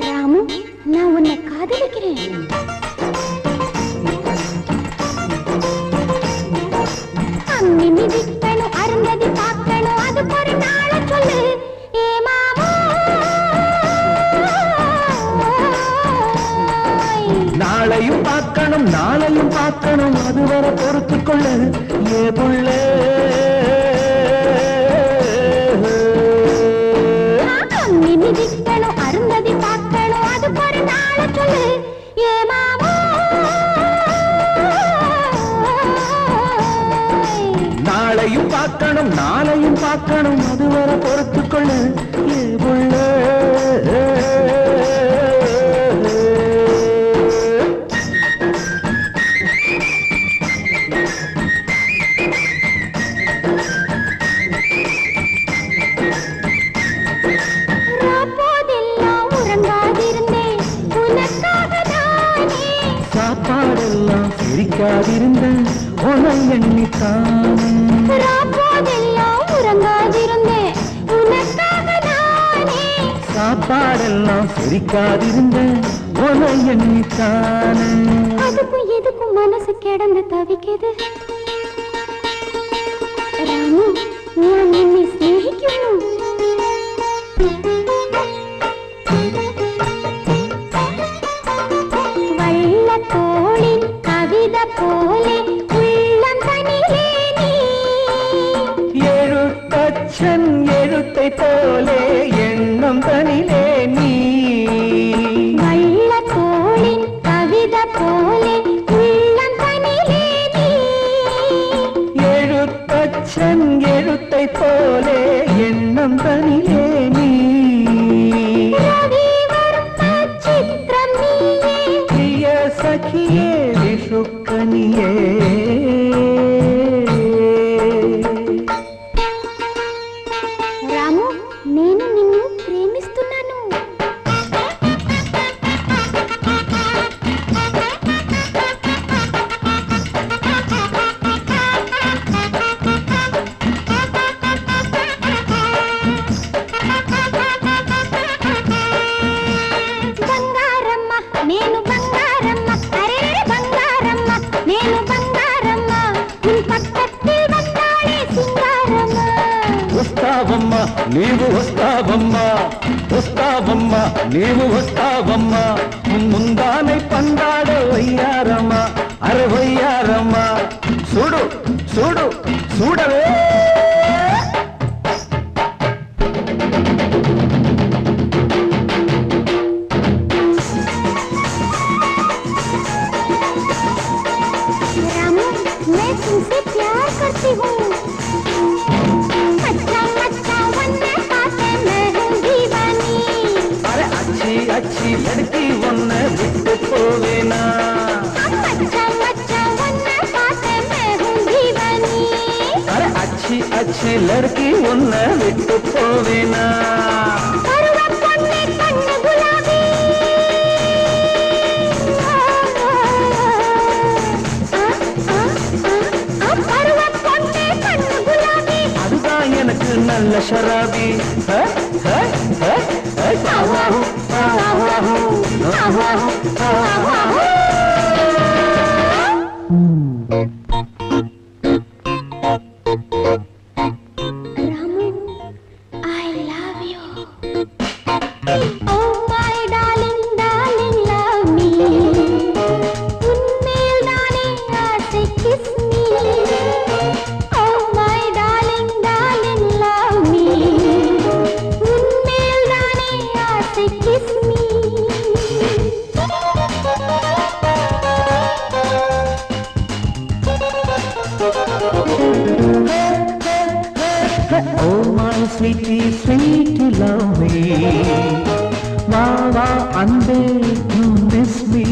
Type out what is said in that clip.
ராமு நான் உன்னை காதலிக்கிறேன். பார்க்கணும் நாளையும் பார்க்கணும் நாளையும் பார்க்கணும் அதுவரை பொறுத்துக்கொள்ள. ஏ புள்ள. நாளையும் பார்க்கணும் நாளையும் பார்க்கணும். அதுவரை பொறுத்துக்கொள்ள ஏ சிரிக்காதிருந்த உன எண்ணித்தானே உறங்காதிருந்தேன். சாப்பாடெல்லாம் சிரிக்காதிருந்த உன எண்ணித்தானே அதுக்கும் எதுக்கும் மனசு கிடந்து தவிக்குது? ராமு நான் என்னை சிநேகிக்கணும். எழுத்தை போலே எண்ணம் தனிலே நீ. வள்ளத்தோளின் கவிதை போலே உள்ளம் தனிலே நீ. எழுத்தச்சன் எழுத்தை போலே எண்ணம் தனிலே நீ. சகியே விஷுக்கனியே నీవు వస్తావమ్మా వస్తావమ్మా నీవు వస్తావమ్మా. ముందానై పందాడ వయ్యారమ్మా అరే వయ్యారమ్మా చూడు చూడు చూడవే. கண்ணு குலாபி அதுதான் எனக்கு நல்ல ஷராபி. ஹ, ஹ, ஹ, ஹ, ஆவாஹு, ஆவாஹு, ஆவாஹு, ஆவாஹு. Oh my sweetie, sweet love me. வா and they do miss me